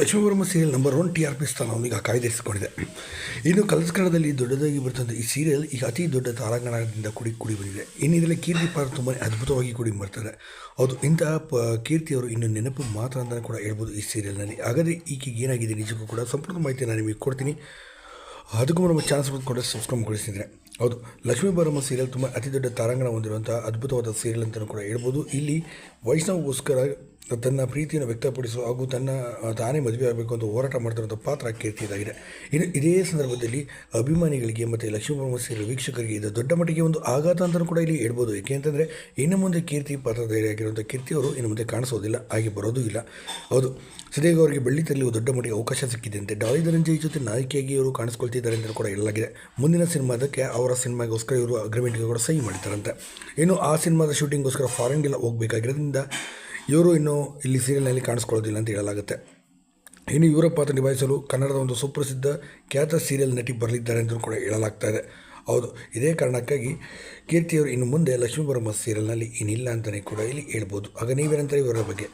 ಲಕ್ಷ್ಮೀವರ್ಮ serial number one T R P ಸ್ಥಾನವನ್ನು ಈಗ ಕಾಯ್ದಿರಿಸಿಕೊಂಡಿದೆ. ಇನ್ನು ಕನ್ನಡದಲ್ಲಿ ದೊಡ್ಡದಾಗಿ ಬರ್ತಂಥ ಈ ಸೀರಿಯಲ್ ಈಗ ಅತಿ ದೊಡ್ಡ ತಾರಾಂಗಣದಿಂದ ಕೂಡಿ ಕೂಡಿ ಬಂದಿದೆ. ಇನ್ನು ಇದರಲ್ಲಿ ಕೀರ್ತಿ ಪಾತ್ರ ತುಂಬಾ ಅದ್ಭುತವಾಗಿ ಕೂಡಿ ಬರ್ತಾರೆ ಹೌದು ಇಂತಹ ಪ ಕೀರ್ತಿಯವರು ಇನ್ನು ನೆನಪು ಮಾತ್ರ ಅಂತ ಕೂಡ ಹೇಳ್ಬೋದು ಈ ಸೀರಿಯಲ್ನಲ್ಲಿ ಹಾಗಾದರೆ ಈಕೆಗೆ ಏನಾಗಿದೆ ನಿಜಕ್ಕೂ ಕೂಡ ಸಂಪೂರ್ಣ ಮಾಹಿತಿ ನಾನು ನಿಮಗೆ ಕೊಡ್ತೀನಿ. ಅದಕ್ಕೂ ನಮ್ಮ ಚಾನ್ಸ್ ಕೂಡ ಸಬ್ಸ್ಕ್ರೈಬ್ ಗೊಳಿಸಿದರೆ ಹೌದು. ಲಕ್ಷ್ಮೀ ಬಾರಮ್ಮ ಸೀರಿಯಲ್ ತುಂಬ ಅತಿ ದೊಡ್ಡ ತಾರಾಂಗಣ ಹೊಂದಿರುವಂಥ ಅದ್ಭುತವಾದ ಸೀರಿಯಲ್ ಅಂತಲೂ ಕೂಡ ಹೇಳ್ಬೋದು. ಇಲ್ಲಿ ವೈಷ್ಣವಗೋಸ್ಕರ ತನ್ನ ಪ್ರೀತಿಯನ್ನು ವ್ಯಕ್ತಪಡಿಸುವ ಹಾಗೂ ತನ್ನ ತಾನೇ ಮದುವೆ ಆಗಬೇಕು ಅಂತ ಹೋರಾಟ ಮಾಡ್ತಿರುವಂಥ ಪಾತ್ರ ಕೀರ್ತಿಯದಾಗಿದೆ. ಇನ್ನು ಇದೇ ಸಂದರ್ಭದಲ್ಲಿ ಅಭಿಮಾನಿಗಳಿಗೆ ಮತ್ತು ಲಕ್ಷ್ಮೀ ಬರಮ್ಮ ಸೀರಿಯಲ್ ವೀಕ್ಷಕರಿಗೆ ಇದು ದೊಡ್ಡ ಮಟ್ಟಿಗೆ ಒಂದು ಆಘಾತ ಅಂತಲೂ ಕೂಡ ಇಲ್ಲಿ ಹೇಳ್ಬೋದು. ಏಕೆ ಅಂತಂದರೆ, ಇನ್ನು ಮುಂದೆ ಕೀರ್ತಿ ಪಾತ್ರಧಾರಿಯಾಗಿರುವಂಥ ಕೀರ್ತಿಯವರು ಇನ್ನು ಮುಂದೆ ಕಾಣಿಸೋದಿಲ್ಲ, ಹಾಗೆ ಬರೋದೂ ಇಲ್ಲ. ಹೌದು. ಸದೇಗ ಅವರಿಗೆ ಬೆಳ್ಳಿ ತರಲಿ ದೊಡ್ಡ ಮಟ್ಟಿಗೆ ಅವಕಾಶ ಸಿಕ್ಕಿದೆ. ಡಾಲಿ ಧನಂಜಯ್ ಜೊತೆ ನಾಯಕಿಯಾಗಿ ಇವರು ಕಾಣಿಸ್ಕೊಳ್ತಿದ್ದಾರೆ ಅಂತ ಕೂಡ ಹೇಳಲಾಗಿದೆ. ಮುಂದಿನ ಸಿನಿಮಾದಕ್ಕೆ ಅವರ ಸಿನಿಮಾಗೋಸ್ಕರ ಇವರು ಅಗ್ರಿಮೆಂಟ್ಗೆ ಕೂಡ ಸಹಿ ಮಾಡ್ತಾರಂತೆ ಇನ್ನು ಆ ಸಿನಿಮಾದ ಶೂಟಿಂಗ್ಗೋಸ್ಕರ ಫಾರಿನ್ಗೆಲ್ಲ ಹೋಗಬೇಕಾಗಿರೋದ್ರಿಂದ ಇವರು ಇನ್ನು ಇಲ್ಲಿ ಸೀರಿಯಲ್ನಲ್ಲಿ ಕಾಣಿಸ್ಕೊಳ್ಳೋದಿಲ್ಲ ಅಂತ ಹೇಳಲಾಗುತ್ತೆ. ಇನ್ನು ಇವರ ಪಾತ್ರ ನಿಭಾಯಿಸಲು ಕನ್ನಡದ ಒಂದು ಸುಪ್ರಸಿದ್ಧ ಖ್ಯಾತ ಸೀರಿಯಲ್ ನಟಿ ಬರಲಿದ್ದಾರೆ ಅಂತಲೂ ಕೂಡ ಹೇಳಲಾಗ್ತಾ ಇದೆ. ಹೌದು, ಇದೇ ಕಾರಣಕ್ಕಾಗಿ ಕೀರ್ತಿಯವರು ಇನ್ನು ಮುಂದೆ ಲಕ್ಷ್ಮೀ ಬರಮ್ಮ ಸೀರಿಯಲ್ನಲ್ಲಿ ಇನ್ನಿಲ್ಲ ಅಂತಲೇ ಕೂಡ ಇಲ್ಲಿ ಹೇಳ್ಬೋದು. ಆಗ ನೀವೇನಂತಾರೆ ಇವರ ಬಗ್ಗೆ?